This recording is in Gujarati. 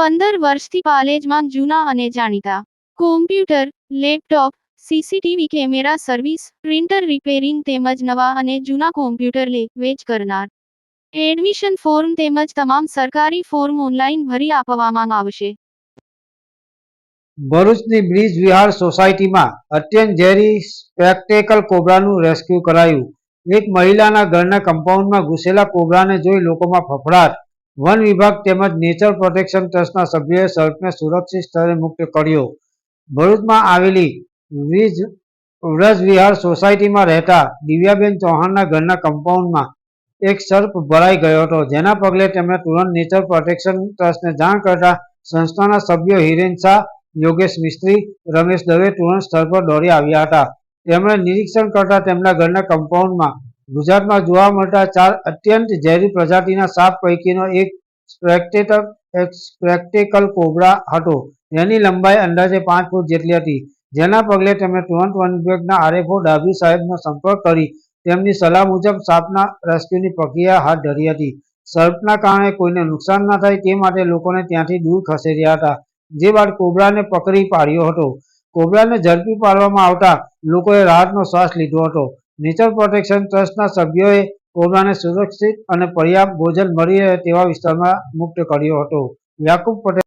પંદર વર્ષથી પાલેજમાં જૂના અને જાણીતા. Computer laptop CCTV camera service printer repairing તેમજ નવા અને જૂના કોમ્પ્યુટર લે, વેચ કરનાર. એડમિશન ફોર્મ તેમજ તમામ સરકારી ફોર્મ ઓનલાઈન ભરી આપવામાં આવશે. ભરૂચની બ્રિજ વિહાર સોસાયટીમાં અત્યંત ઝેરી સ્પેક્ટેકલ કોબ્રાનું રેસ્ક્યુ કરાયું. એક મહિલાના ઘરના કમ્પાઉન્ડમાં ઘૂસેલા કોબ્રાને જોઈ લોકોમાં ફફડાટ. વન વિભાગ તેમજ નેચર પ્રોટેક્શન ટ્રસ્ટના સભ્યોએ સર્પને સુરક્ષિત સ્થળે મુક્ત કર્યો. ભરૂચમાં આવેલી વીજ વ્રજ વિહાર સોસાયટીમાં રહેતા દિવ્યાબેન ચૌહાણના ઘરના કમ્પાઉન્ડમાં એક સર્પ ભરાઈ ગયો હતો. જેના પગલે તેમણે તુરંત નેચર પ્રોટેક્શન ટ્રસ્ટને જાણ કરતા સંસ્થાના સભ્યો હિરેન યોગેશ મિસ્ત્રી, રમેશ દવે તુરંત સ્થળ પર દોડી આવ્યા હતા. તેમણે નિરીક્ષણ કરતા તેમના ઘરના કમ્પાઉન્ડમાં ગુજરાતમાં જોવા મળતા ચાર અત્યંત ઝેરી પ્રજાતિના સાપ પૈકીનો એક સ્પેક્ટેકલ કોબરા હતો. જેની લંબાઈ અંદાજે પાંચ ફૂટ જેટલી હતી. જેના પગલે તેમણે તુરંત વન વિભાગના આરએફઓ ડાભી સાહેબનો સંપર્ક કરી. તેમની સલાહ મુજબ સાપના રેસ્ક્યુની પ્રક્રિયા હાથ ધરી હતી. સર્પના કારણે કોઈને નુકસાન ન થાય તે માટે લોકોને ત્યાંથી દૂર ખસેડ્યા હતા. જે બાદ કોબરાને પકડી પાડ્યો હતો. કોબરાને ઝડપી પાડવામાં આવતા લોકોએ રાહતનો શ્વાસ લીધો હતો. નેચર પ્રોટેક્શન ટ્રસ્ટના સભ્યોએ કોબરાને સુરક્ષિત અને પર્યાપ્ત ભોજન મળી રહે તેવા વિસ્તારમાં મુક્ત કર્યો હતો. યાકુબ પટેલ